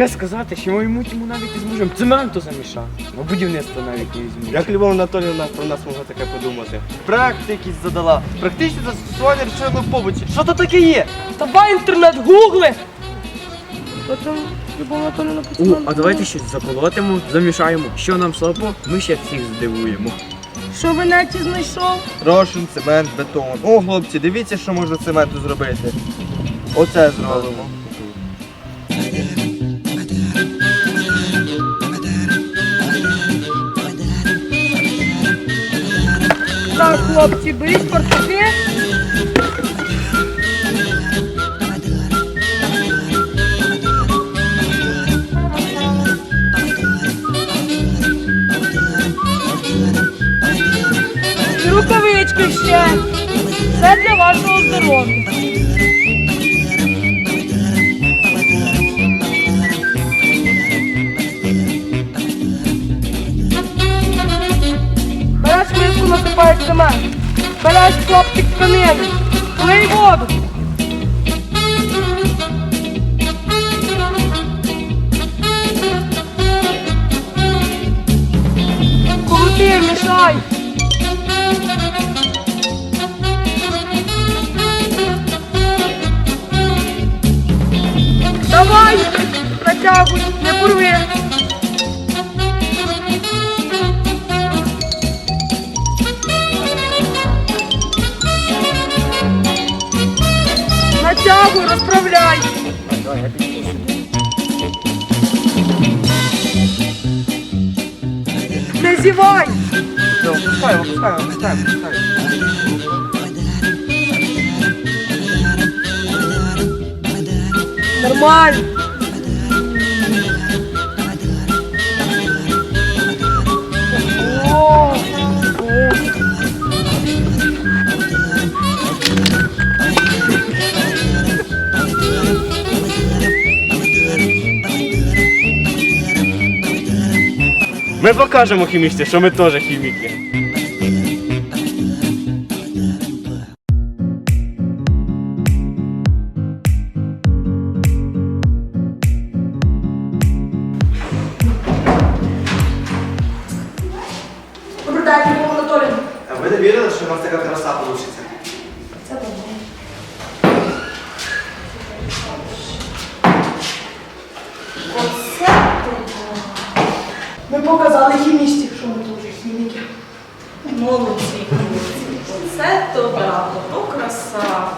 Таке сказати, що моєму йому навіть із мужем цементу замішати. На будівництво навіть не візьму. Як Любов Анатоліївна про нас могла таке подумати? Проект якийсь задала. Практичне застосування речовини в побуті. Що то таке є? Давай інтернет гугли. Що там Любов Анатоліївна У, почала? а давайте щось заколотимо, замішаємо. Що нам слабо, ми ще всіх здивуємо. Що в інеті знайшов? Рошин, цемент, бетон. О, хлопці, дивіться, що можна з цементу зробити. Оце зробимо. Хлопці, беріть портки. Рукавички ще. Це для вашого здоров'я. Цемент. Береш хлопчик тканини. Лий воду. Крути, мішай. Nesse voz! Não, buscar, vou. Normal! Ми покажемо хімічці, що ми теж хіміки. Добрий день, Любов А ви не вірили, що у нас така краса вийде? Це добре. Оце добре. Ми показали хімісті, що ми дуже хіміки. Молодці, молодці. Оце то да, то краса.